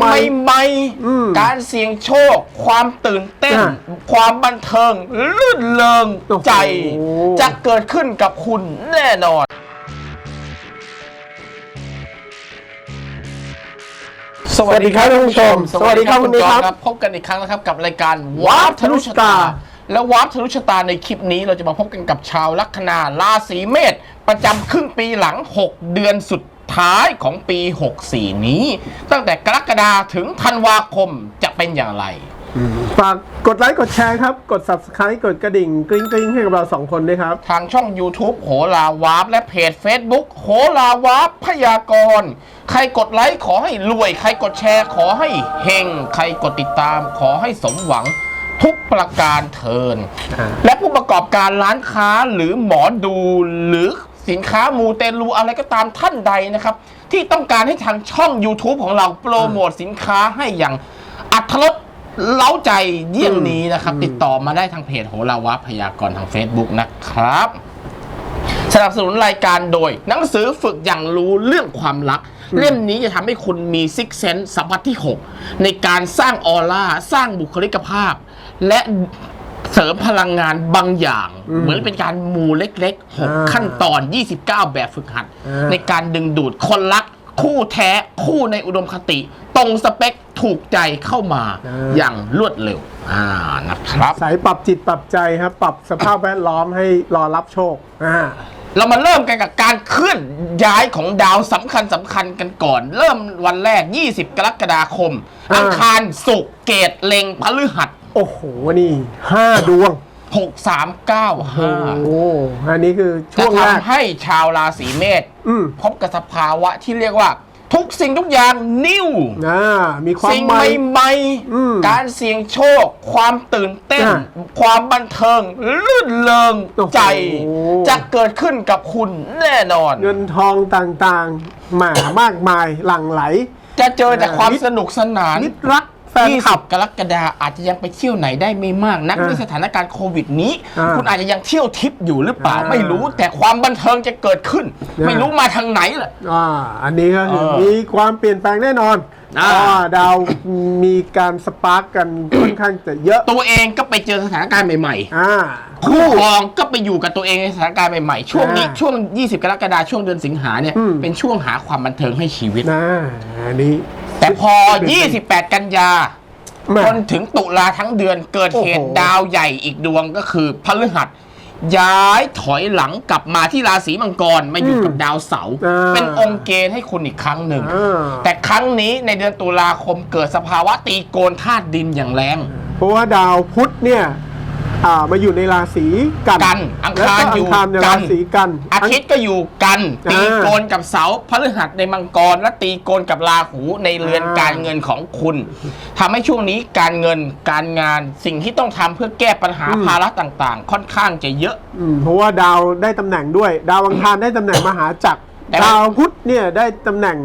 ใหม่ใหม่อืมๆการเสี่ยงโชค ความตื่นเต้นอะความบันเทิงลื่นเริงโอ้โหใจ จะเกิดขึ้นกับคุณแน่นอนสวัสดีครับท่านผู้ชม สวัสดีครับสวัคุสณดีจคอรัห์บนครับ พบกันอีกครั้งนะครับกับรายการวา Warp ร์ปทะลุชะตาทะลุชะตา และวาร์ปทะลุชะตาในคลิปนี้เราจะมาพบกันกับชาวลัคนาราศีเมษประจำครึ่งปีหลัง 6 เดือนสุด ท้ายของปี 64 นี้ ตั้งแต่กรกฎาถึงธันวาคมจะเป็นอย่างไร ฝากกดไลค์กดแชร์ครับ กด subscribe กดกระดิ่งกริ๊งกริ๊งให้กับเราสองคนด้วยครับ ทางช่อง YouTube โหราวาร์ปและเพจ Facebook โหราวาร์ปพยากรณ์ใครกดไลค์ขอให้รวย ใครกดแชร์ขอให้เฮงใครกดติดตามขอให้สมหวังทุกประการเทินอ่าและผู้ประกอบการร้านค้าหรือหมอดูหรือ สินค้ามูเตลูอะไรก็ตามท่านใดนะครับ ที่ต้องการให้ทางช่อง YouTube ของเราโปรโมทสินค้าให้อย่างอัธรสเล้าใจเยี่ยงนี้นะครับ ติดต่อมาได้ทางเพจโหราวาพยากรณ์ทาง Facebook นะครับ สนับสนุนรายการโดย หนังสือฝึกอย่างรู้เรื่องความรัก เล่มนี้จะทำให้คุณมีซิกเซนสัมผัสที่ 6 ในการสร้างออร่า สร้างบุคลิกภาพ และ เสริมพลังงานบางอย่างอืมเหมือนเป็นการมูเล็กๆอ่า6ขั้นตอน 29 แบบฝึกหัดอ่าในการดึงดูดคนรัก คู่แท้คู่ในอุดมคติ ตรงสเปคถูกใจเข้ามาอย่างรวดเร็วอ่านะครับสายปรับจิตปรับใจครับปรับสภาพแวดล้อมให้รอรับโชคอ่าเรามาเริ่มกันกับการเคลื่อนย้ายของดาวสำคัญสำคัญกันก่อน เริ่มวันแรก 20 กรกฎาคมอ่าอังคารศุกร์เกตเล็งพฤหัส โอ้โห นี่ห้าดวง6395โอ้อันนี้คือจะช่วงแรกทำให้ชาวราศีเมษอืมพบกับสภาวะที่เรียกว่า ทุกสิ่งทุกอย่างนิ่ว อ่ามีความสิ่งใหม่ใหม่ อืมๆ การเสี่ยงโชค ความตื่นเต้น อ่าความบันเทิง ลื่นเริงโอ้โห ใจ จะเกิดขึ้นกับคุณแน่นอน เงินทองต่างๆหมามากมายหลั่งไหล จะเจอแต่ความมิตรสนุกสนานมิตรรักแฟ นคลับ20กรกฎาอาจจะยังไปเที่ยวไหนได้ไม่มากนักอ่าด้วยสถานการณ์โควิดนี้ อ่าคุณอาจจะยังเที่ยวทิปอยู่หรือเปล่าอ่า ไม่รู้แต่ความบันเทิงจะเกิดขึ้นอ่าไม่รู้มาทางไหนแหละ อ่าอันนี้ก็คือเออมีความเปลี่ยนแปลงแน่นอนอ่าเพราะว่าดาวมีการสปาร์กกันค่อนข้างจะเยอะตัวเองก็ไปเจอสถานการณ์ใหม่ อ่า ๆ คู่ครองก็ไปอยู่กับตัวเองในสถานการณ์ใหม่ๆช่วงนี้อ่าช่วง 20 กรกฎาช่วงเดือนสิงหาเนี่ยอืม เป็นช่วงหาความบันเทิงให้ชีวิต นะอันนี้ แต่พอ 28 กันยาแม่จนถึงตุลาทั้งเดือนเกิดเหตุโอ้โห ดาวใหญ่อีกดวงก็คือพฤหัส ย้ายถอยหลังกลับมาที่ราศีมังกรมาอยู่กับดาวเสาร์อ่า เป็นองค์เกณฑ์ให้คุณอีกครั้งหนึ่ง อ่าแต่ครั้งนี้ในเดือนตุลาคมเกิดสภาวะตีโกนธาตุดินอย่างแรง เพราะว่าดาวพุธเนี่ย อ่ามาอยู่ในราศีกันกันอังคารแล้วก็อยู่อังคารในกัรานศีกัน อาทิตย์ก็อยู่กันอ่าตีโกนกับเสาร์พฤหัสในมังกร และตีโกนกับราหูในเรือนอ่าการเงินของคุณทำให้ช่วงนี้การเงินการงานสิ่งที่ต้องทำเพื่อแก้ปัญหาภาระต่างๆ ค่อนข้างจะเยอะอืมเพราะว่าดาวได้ตำแหน่งด้วย ดาวอังคารได้ตำแหน่งมหาจักรแต่ว่าดาวพุธเนี่ยได้ตำแหน่ง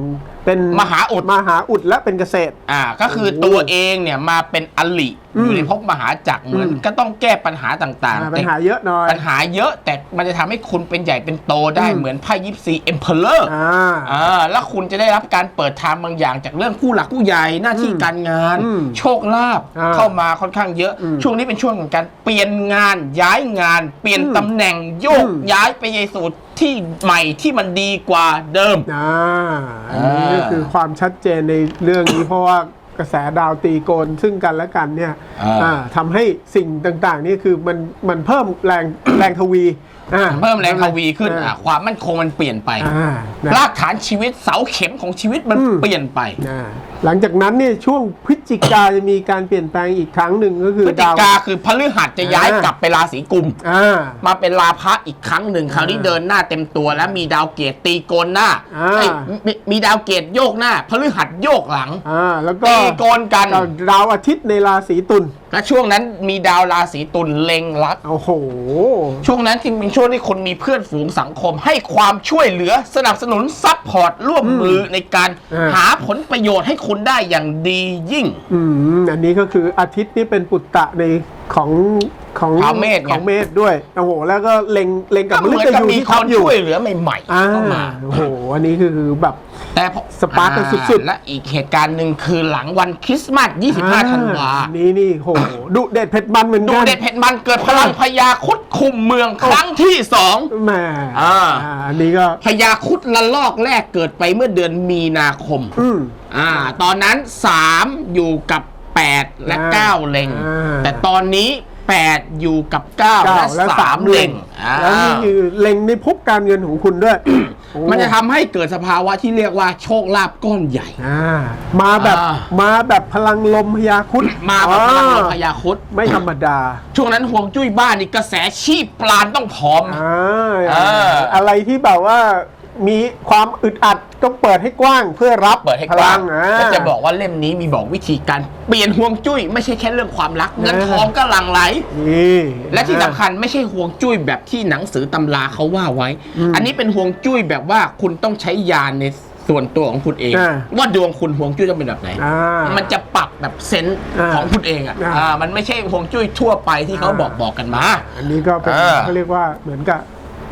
เป็นมหาอุด มหาอุดและเป็นเกษตร อ่าก็คือโอ้โหตัวเองเนี่ยมาเป็นอลิอืมอยู่ในภพมหาจักรเหมือนอืม ก็ต้องแก้ปัญหาต่างอ่าๆปัญแต่หาเยอะหน่อย ปัญหาเยอะแต่มันจะทำให้คุณเป็นใหญ่เป็นโตได้อืม เหมือนไพ่ยิปซีเอ็มเพลเลอร์อ่า อ่าแล้วคุณจะได้รับการเปิดทางบางอย่างจากเรื่องผู้หลักผู้ใหญ่หน้าที่อืมการงาน อืมโชคลาภอ่าเข้ามาค่อนข้างเยอะ อืมช่วงนี้เป็นช่วงของการเปลี่ยนงานย้ายงาน เปลี่ยนอืมตำแหน่งโยกอืม ย้ายไปในสูตรที่ใหม่ที่มันดีกว่าเดิม อ่าอันนี้ก็อ่าคือความชัดเจนในเรื่องนี้เพราะว่ากระแสดาวตีโกนซึ่งกันและกันเนี่ยอ่าอ่าทำให้สิ่งต่างๆนี่คือมันมันเพิ่มแรงแรงทวีอ่าเพิ่มแรงทวีขึ้นอ่าอะความมั่นคงมันเปลี่ยนไปอ่านะรากฐานชีวิตเสาเข็มของชีวิตมันอืมเปลี่ยนไปอ่าหลังจากนั้นเนี่ยช่วงพฤศจิกาจะมีการเปลี่ยนแปลงอีกครั้งหนึ่งก็คือพฤศจิดาว กาคือพฤหัสจะย้ายอ่ากกลับไปราศีกุม อ่า มาเป็นลาภะอีกครั้งหนึ่งคราวนี้เดินหน้าเต็มตัวแล้วมีดาวเกตตีโกนหน้าอ่า เอ้ยมีมีดาวเกตโยกหน้าพฤหัสโยกหลังอ่าแล้วก็ตีโกนกัน ดาวอาทิตย์ในราศีตุล และช่วงนั้นมีดาวราศีตุลเล็งรัก โอ้โห ช่วงนั้นที่เป็นช่วงที่คนมีเพื่อนฝูงสังคม ให้ความช่วยเหลือสนับสนุนซัพพอร์ตร่วมมือในการอ่า หาผลประโยชน์ให้คุณได้อย่างดียิ่ง อืมอันนี้ก็คืออาทิตย์นี่เป็นปุตตะในของของชาวเมษไง ของเมษด้วยโอ้โห แล้วก็เล็งเล็งกับก็มเหฤมือนตกับยูมีที่คทับนอยู่ช่วยเหลือใหม่อ่าๆเข้ามา โอ้โห อันนี้คือแบบ แต่พอสปาร์คกันสุดๆอ่าและอีกเหตุการณ์หนึ่งคือหลังวันคริสต์มาส 25 ธันวาอ่นี่นี่โหดุเด็ดเผ็ดมันเหมือนดูกันเด็ดเผ็ดมันเกิดพลังพญาครุดคุมเมืองครั้งที่สองแหมอ่าอ่าอันนี้ก็พญาครุดละลอกแรกเกิดไปเมื่อเดือนมีนาคมอืมอ่า ตอนนั้น 3 อยู่กับ 8 และอ่า9เล็งอ่าแต่ตอนนี้ 8 อยู่กับ9เก้าและและ3เล็งอ่าแล้วนี่คือเล็งในภพการเงินของคุณด้วย โอ้มันจะทำให้เกิดสภาวะที่เรียกว่าโชคลาภก้อนใหญ่ อ่ามาแบบอ่า มาแบบพลังลมพยาครุดมาแบบพลังลมอ่พญาครุดไม่ธรรมดาช่วงนั้นห่วงจุ้ยบ้านนี่กระแสชีพปราณต้องพร้อม อ่าเอออะไรที่แบบว่า มีความอึดอัดต้องเปิดให้กว้างเพื่อรับเปิดให้พกลัว้างงอ่าและจะบอกว่าเล่มนี้มีบอกวิธีการเปลี่ยนห่วงจุ้ยไม่ใช่แค่เรื่องความรักเงินเออทองก็หลั่งไหล นี่และที่สำคัญไม่ใช่ห่วงจุ้ยแบบที่หนังสือตำราเขาว่าไว้อืมอันนี้เป็นห่วงจุ้ยแบบว่าคุณต้องใช้ยานในส่วนตัวของคุณเองอ่าว่าดวงคุณห่วงจุ้ยต้องเป็นแบบไหน อ่า มันจะปรับแบบเซนส์อ่าของคุณเองอะอ่า อ่ามันไม่ใช่ห่วงจุ้ยทั่วไปที่เขาอ่าบอกบอกกันมา อันนี้ก็เป็นเออ เขาเรียกว่าเหมือนกับ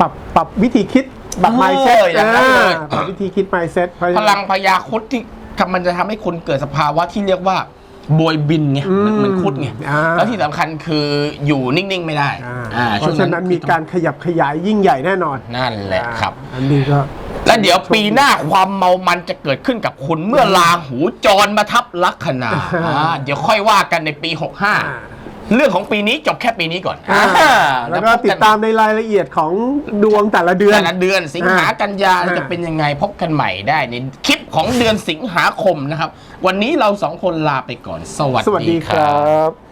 ปรับปรับวิธีคิด ปรับเออ mindset อย่างนั้นเลยอ่าปรับวิธีคิด mindset เพราะฉะพนั้นลังพยาครุดที่มันจะทำให้คุณเกิดสภาวะที่เรียกว่าโบยบินไงเหมือนเหมือนครุดไงอ่าแล้วที่สำคัญคืออยู่นิ่งๆไม่ได้อ่าอ่าเพราะฉะนั้นมีการขยับขยายยิ่งใหญ่แน่นอนนั่นแหละครับ อันนี้ก็ และเดี๋ยวปีหน้าความเมามันจะเกิดขึ้นกับคุณเมื่อลาหูจรมาทับลัคนาอ่าอ่าเดี๋ยวค่อยว่ากันในปี 65 เรื่องของปีนี้จบแค่ปีนี้ก่อนอ่าอ่าแล้วก็พบติดตามในรายละเอียดของดวงแต่ละเดือน แต่ละเดือนสิงหาอ่ากันยาอ่า จะเป็นยังไงพบกันใหม่ได้ในคลิปของเดือนสิงหาคมนะครับ วันนี้เราสองคนลาไปก่อน สวัสสวัสดีดีคครัรับ บ